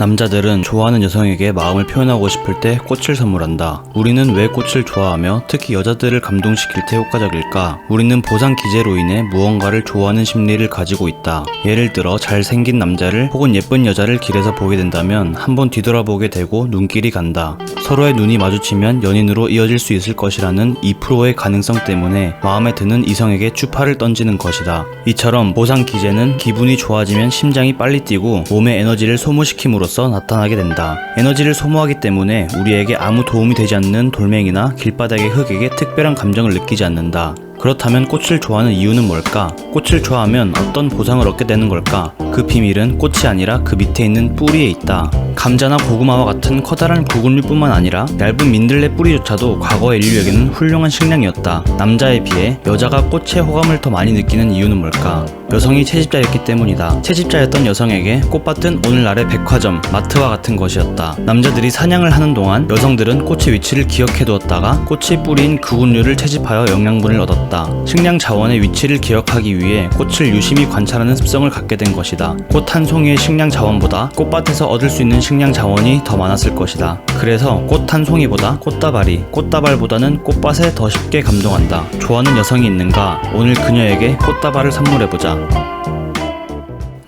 남자들은 좋아하는 여성에게 마음을 표현하고 싶을 때 꽃을 선물한다. 우리는 왜 꽃을 좋아하며 특히 여자들을 감동시킬 때 효과적일까? 우리는 보상 기제로 인해 무언가를 좋아하는 심리를 가지고 있다. 예를 들어 잘생긴 남자를 혹은 예쁜 여자를 길에서 보게 된다면 한번 뒤돌아보게 되고 눈길이 간다. 서로의 눈이 마주치면 연인으로 이어질 수 있을 것이라는 2%의 가능성 때문에 마음에 드는 이성에게 추파를 던지는 것이다. 이처럼 보상 기제는 기분이 좋아지면 심장이 빨리 뛰고 몸의 에너지를 소모시킴으로써 나타나게 된다. 에너지를 소모하기 때문에 우리에게 아무 도움이 되지 않는 돌멩이나 길바닥의 흙에게 특별한 감정을 느끼지 않는다. 그렇다면 꽃을 좋아하는 이유는 뭘까? 꽃을 좋아하면 어떤 보상을 얻게 되는 걸까? 그 비밀은 꽃이 아니라 그 밑에 있는 뿌리에 있다. 감자나 고구마와 같은 커다란 구근류뿐만 아니라 얇은 민들레 뿌리조차도 과거 인류에게는 훌륭한 식량이었다. 남자에 비해 여자가 꽃의 호감을 더 많이 느끼는 이유는 뭘까? 여성이 채집자였기 때문이다. 채집자였던 여성에게 꽃밭은 오늘날의 백화점, 마트와 같은 것이었다. 남자들이 사냥을 하는 동안 여성들은 꽃의 위치를 기억해 두었다가 꽃의 뿌리인 구근류를 채집하여 영양분을 얻 었다. 식량 자원의 위치를 기억하기 위해 꽃을 유심히 관찰하는 습성을 갖게 된 것이다. 꽃 한 송이의 식량 자원보다 꽃밭에서 얻을 수 있는 식량 자원이 더 많았을 것이다. 그래서 꽃 한 송이보다 꽃다발이 꽃다발보다는 꽃밭에 더 쉽게 감동한다. 좋아하는 여성이 있는가? 오늘 그녀에게 꽃다발을 선물해보자.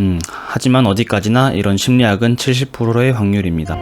음, 하지만 어디까지나 이런 심리학은 70%의 확률입니다.